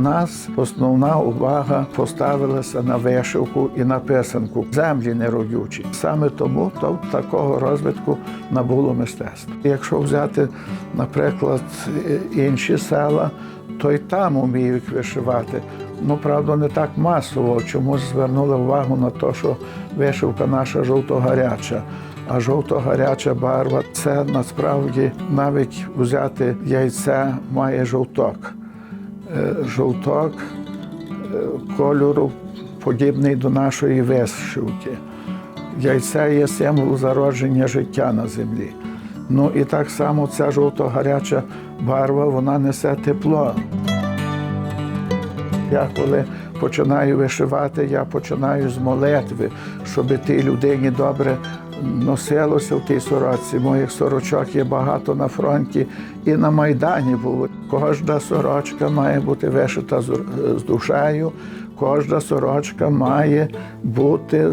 нас основна увага поставилася на вишивку і на писанку. Землі неродючі. Саме тому то такого розвитку набуло мистецтво. Якщо взяти, наприклад, інші села, то й там уміють вишивати. Ну, правда, не так масово. Чомусь звернули увагу на те, що вишивка наша жовто-гаряча. А жовто-гаряча барва це насправді навіть взяти яйце має жовток. Е, Жовток е, кольору подібний до нашої вишивки. Яйце є символ зародження життя на землі. Ну і так само ця жовто-гаряча барва вона несе тепло. Я коли починаю вишивати, я починаю з молитви, щоб тій людині добре носилося в тій сорочці. Моїх сорочок є багато на фронті і на Майдані було. Кожна сорочка має бути вишита з душею, кожна сорочка має бути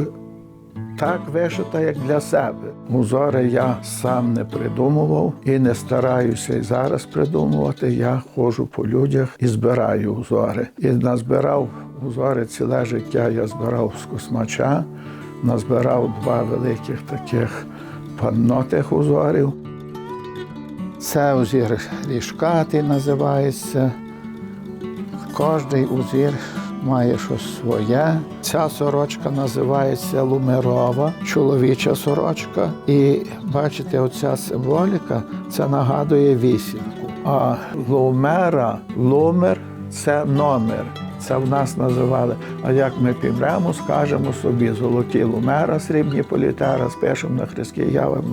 так вишита, як для себе. Узори я сам не придумував і не стараюся і зараз придумувати. Я ходжу по людях і збираю узори. І назбирав узори ціле життя. Я збирав з космача, назбирав два великих таких паннотих узорів. Це узір ріжкатий називається. Кожний узір має щось своє. Ця сорочка називається лумерова, чоловіча сорочка. І бачите, оця символіка це нагадує вісімку. А лумера, лумер це номер. Це в нас називали. А як ми підремо, скажемо собі золоті лумера, срібні політера, спишемо на хрестки, я вам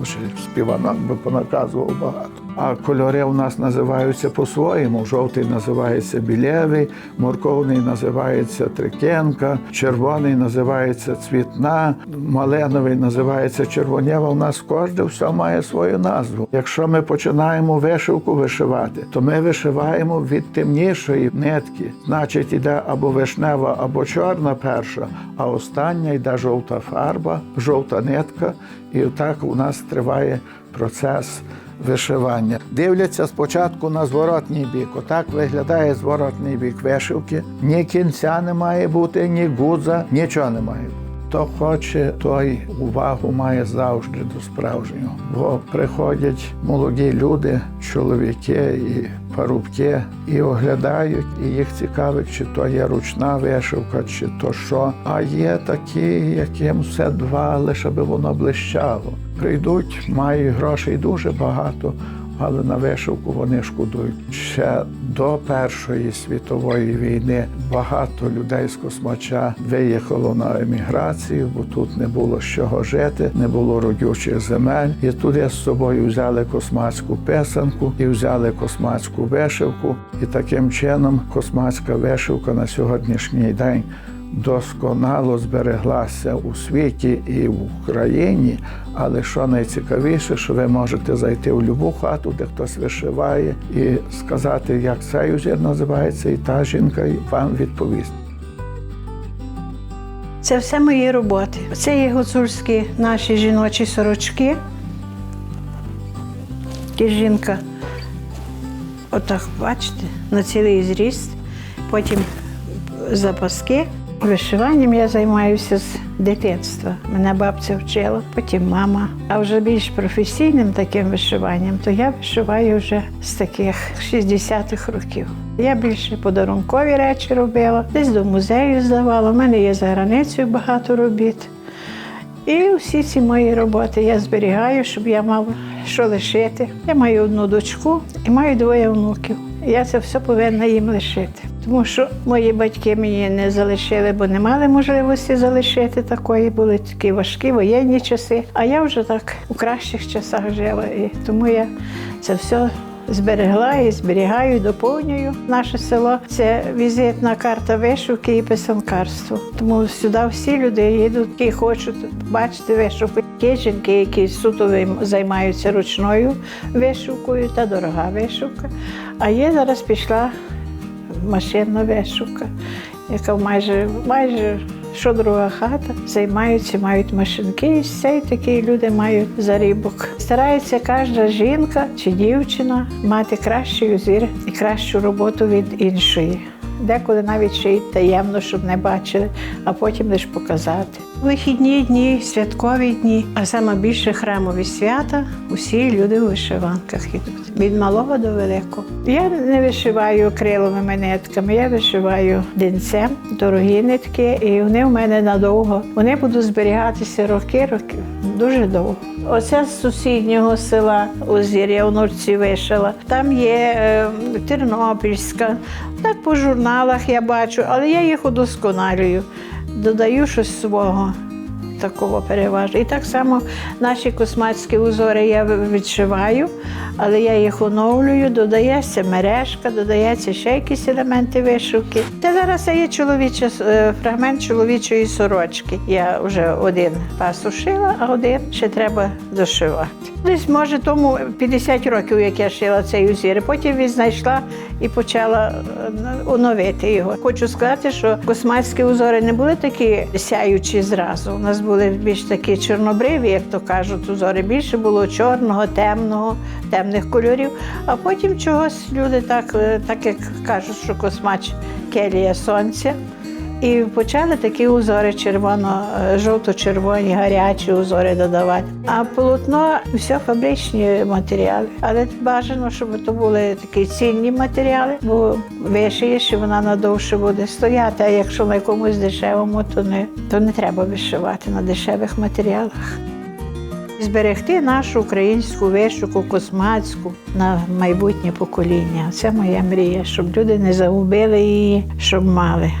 співанок би понаказував багато. А кольори у нас називаються по-своєму. Жовтий називається білєвий, морковний називається трикенка, червоний називається цвітна, маленовий називається червонєва. У нас кожне все має свою назву. Якщо ми починаємо вишивку вишивати, то ми вишиваємо від темнішої нитки. Значить, іде або вишнева, або чорна перша, а остання йде жовта фарба, жовта нитка, і так у нас триває процес вишивання. Дивляться спочатку на зворотній бік. Отак виглядає зворотній бік вишивки. Ні кінця не має бути, ні гудза, нічого не має бути. Хто хоче, той увагу має завжди до справжнього. Бо приходять молоді люди, чоловіки і парубки, і оглядають, і їх цікавить, чи то є ручна вишивка, чи то що. А є такі, яким все два, лише би воно блищало. Прийдуть, мають грошей дуже багато, але на вишивку вони шкодують. Ще до Першої світової війни багато людей з космача виїхало на еміграцію, бо тут не було з чого жити, не було родючих земель. І туди з собою взяли космацьку писанку і взяли космацьку вишивку. І таким чином космацька вишивка на сьогоднішній день досконало збереглася у світі і в Україні. Але що найцікавіше, що ви можете зайти в будь-яку хату, де хтось вишиває, і сказати, як цей узір називається, і та жінка вам відповість. Це все мої роботи. Це є гуцульські наші жіночі сорочки. І жінка, отак, бачите, на цілий зріст, потім запаски. Вишиванням я займаюся з дитинства. Мене бабця вчила, потім мама. А вже більш професійним таким вишиванням, то я вишиваю вже з таких 60-х років. Я більше подарункові речі робила, десь до музею здавала. У мене є за границею багато робіт. І всі ці мої роботи я зберігаю, щоб я мала що лишити. Я маю одну дочку і маю двоє внуків. Я це все повинна їм лишити. Тому що мої батьки мені не залишили, бо не мали можливості залишити такої. Були такі важкі воєнні часи. А я вже так у кращих часах жила. І тому я це все зберегла і зберігаю, доповнюю наше село. Це візитна карта вишивки і писанкарство. Тому сюди всі люди їдуть, які хочуть бачити вишивку. Є жінки, які суто займаються ручною вишивкою та дорога вишивка. А є зараз пішла машинна вишивка, яка майже майже що друга хата займаються, мають машинки, і все і такі люди мають зарібок. Старається кожна жінка чи дівчина мати кращий узір і кращу роботу від іншої. Деколи навіть ще й таємно, щоб не бачили, а потім лише показати. Вихідні дні, святкові дні, а саме більше храмові свята, усі люди у вишиванках йдуть. Від малого до великого. Я не вишиваю криловими нитками, я вишиваю денцем, дорогі нитки, і вони в мене надовго. Вони будуть зберігатися роки, роки, дуже довго. Оце з сусіднього села Озір'я у Норці вишила. Там є е, Тернопільська. Так по журналах я бачу, але я їх удосконалюю, додаю щось свого. Такого переважно. І так само наші косматські узори я відшиваю, але я їх оновлюю, додається мережка, додається ще якісь елементи вишивки. Та зараз є чоловіча е, фрагмент чоловічої сорочки. Я вже один пас ушила, а один ще треба дошивати. Десь, може, тому 50 років, як я шила цей узір. Потім він знайшла і почала е, оновити його. Хочу сказати, що косматські узори не були такі сяючі зразу. У нас були більш такі чорнобриві, як то кажуть, узори. Більше було чорного, темного, темних кольорів. А потім чогось люди так, е, так як кажуть, що космач келія сонця. І почали такі узори червоно, жовто-червоні, гарячі узори додавати. А полотно все фабричні матеріали. Але бажано, щоб то були такі цінні матеріали, бо вишиєш, і вона надовше буде стояти. А якщо на якомусь дешевому, то не, то не треба вишивати на дешевих матеріалах. Зберегти нашу українську вишивку космацьку на майбутнє покоління. Це моя мрія, щоб люди не загубили її, щоб мали.